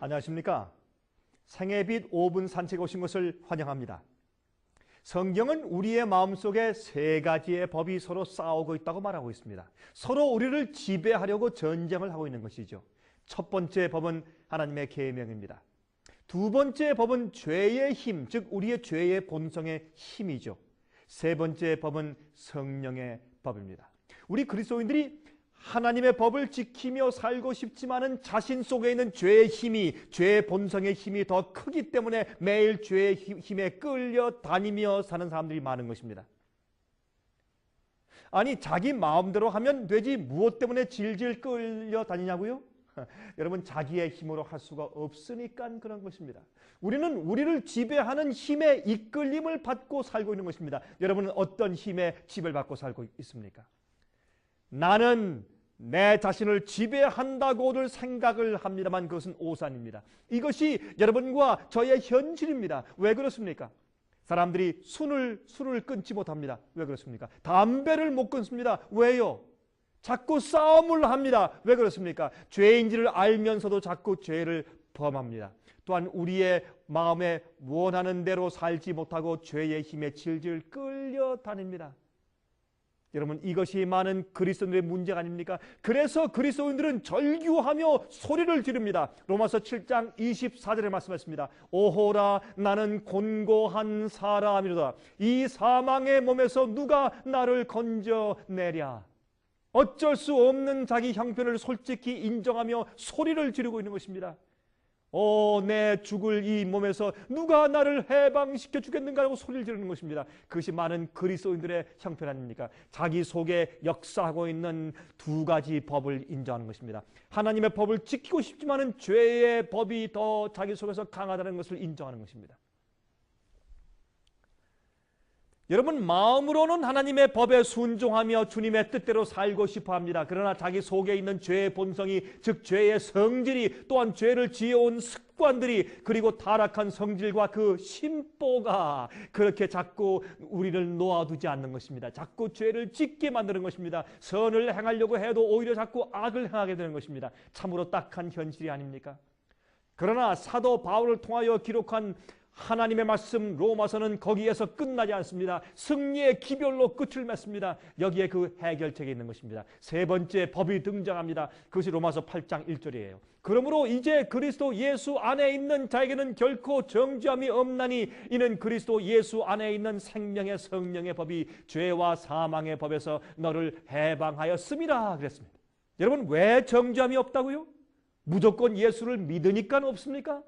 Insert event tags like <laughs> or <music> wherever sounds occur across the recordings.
안녕하십니까? 생애빛 5분 산책 오신 것을 환영합니다. 성경은 우리의 마음속에 세 가지의 법이 서로 싸우고 있다고 말하고 있습니다. 서로 우리를 지배하려고 전쟁을 하고 있는 것이죠. 첫 번째 법은 하나님의 계명입니다. 두 번째 법은 죄의 힘, 즉 우리의 죄의 본성의 힘이죠. 세 번째 법은 성령의 법입니다. 우리 그리스도인들이 하나님의 법을 지키며 살고 싶지만은 자신 속에 있는 죄의 힘이 죄의 본성의 힘이 더 크기 때문에 매일 죄의 힘에 끌려 다니며 사는 사람들이 많은 것입니다. 아니 자기 마음대로 하면 되지 무엇 때문에 질질 끌려 다니냐고요? <laughs> 여러분 자기의 힘으로 할 수가 없으니까 그런 것입니다. 우리는 우리를 지배하는 힘의 이끌림을 받고 살고 있는 것입니다. 여러분은 어떤 힘의 지배를 받고 살고 있습니까? 나는 내 자신을 지배한다고들 생각을 합니다만 그것은 오산입니다. 이것이 여러분과 저의 현실입니다. 왜 그렇습니까? 사람들이 술을 술을 끊지 못합니다. 왜 그렇습니까? 담배를 못 끊습니다. 왜요? 자꾸 싸움을 합니다. 왜 그렇습니까? 죄인지를 알면서도 자꾸 죄를 범합니다. 또한 우리의 마음에 원하는 대로 살지 못하고 죄의 힘에 질질 끌려다닙니다. 여러분 이것이 많은 그리스도인들의 문제가 아닙니까? 그래서 그리스도인들은 절규하며 소리를 지릅니다. 로마서 7장 24절에 말씀했습니다. 오호라 나는 곤고한 사람이로다. 이 사망의 몸에서 누가 나를 건져내랴. 어쩔 수 없는 자기 형편을 솔직히 인정하며 소리를 지르고 있는 것입니다. 오, 내 죽을 이 몸에서 누가 나를 해방시켜 주겠는가 라고 소리를 지르는 것입니다. 그것이 많은 그리스도인들의 형편 아닙니까? 자기 속에 역사하고 있는 두 가지 법을 인정하는 것입니다. 하나님의 법을 지키고 싶지만은 죄의 법이 더 자기 속에서 강하다는 것을 인정하는 것입니다. 여러분 마음으로는 하나님의 법에 순종하며 주님의 뜻대로 살고 싶어 합니다. 그러나 자기 속에 있는 죄의 본성이 즉 죄의 성질이 또한 죄를 지어온 습관들이 그리고 타락한 성질과 그 심보가 그렇게 자꾸 우리를 놓아두지 않는 것입니다. 자꾸 죄를 짓게 만드는 것입니다. 선을 행하려고 해도 오히려 자꾸 악을 행하게 되는 것입니다. 참으로 딱한 현실이 아닙니까? 그러나 사도 바울을 통하여 기록한 하나님의 말씀 로마서는 거기에서 끝나지 않습니다. 승리의 기별로 끝을 맺습니다. 여기에 그 해결책이 있는 것입니다. 세 번째 법이 등장합니다. 그것이 로마서 8장 1절이에요. 그러므로 이제 그리스도 예수 안에 있는 자에게는 결코 정죄함이 없나니 이는 그리스도 예수 안에 있는 생명의 성령의 법이 죄와 사망의 법에서 너를 해방하였습니다. 그랬습니다. 여러분 왜 정죄함이 없다고요? 무조건 예수를 믿으니까 없습니까?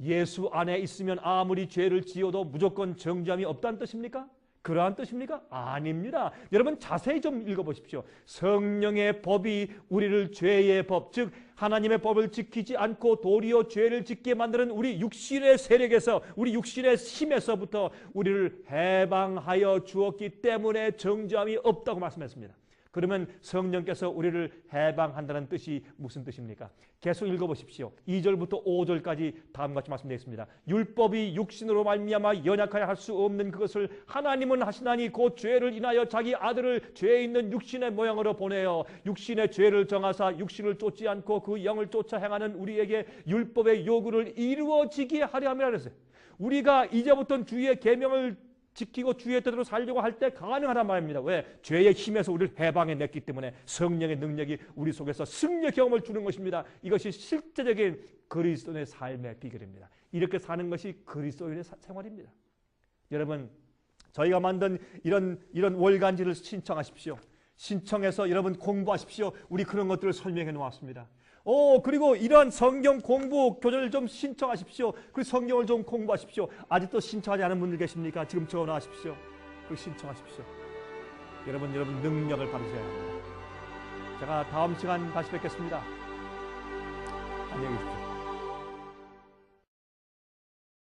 예수 안에 있으면 아무리 죄를 지어도 무조건 정죄함이 없다는 뜻입니까? 그러한 뜻입니까? 아닙니다. 여러분 자세히 좀 읽어보십시오. 성령의 법이 우리를 죄의 법, 즉 하나님의 법을 지키지 않고 도리어 죄를 짓게 만드는 우리 육신의 세력에서 우리 육신의 힘에서부터 우리를 해방하여 주었기 때문에 정죄함이 없다고 말씀했습니다. 그러면 성령께서 우리를 해방한다는 뜻이 무슨 뜻입니까? 계속 읽어보십시오. 2절부터 5절까지 다음과 같이 말씀드리겠습니다. 율법이 육신으로 말미암아 연약하여 할 수 없는 그것을 하나님은 하시나니 곧 죄를 인하여 자기 아들을 죄 있는 육신의 모양으로 보내어 육신의 죄를 정하사 육신을 쫓지 않고 그 영을 쫓아 행하는 우리에게 율법의 요구를 이루어지게 하려 함이라 그랬어요. 우리가 이제부터 주의 계명을 지키고 주의 뜻대로 살려고 할때 가능하단 말입니다. 왜? 죄의 힘에서 우리를 해방해 냈기 때문에 성령의 능력이 우리 속에서 승리 경험을 주는 것입니다. 이것이 실제적인 그리스도인의 삶의 비결입니다. 이렇게 사는 것이 그리스도인의 생활입니다. 여러분, 저희가 만든 이런 이런 월간지를 신청하십시오. 신청해서 여러분 공부하십시오. 우리 그런 것들을 설명해 놓았습니다. 오, 그리고 이러한 성경 공부 교재를 좀 신청하십시오. 그 성경을 좀 공부하십시오. 아직도 신청하지 않은 분들 계십니까? 지금 전화하십시오. 그 신청하십시오. 여러분, 여러분 능력을 받으셔야 합니다. 제가 다음 시간 다시 뵙겠습니다. 안녕히 계십시오.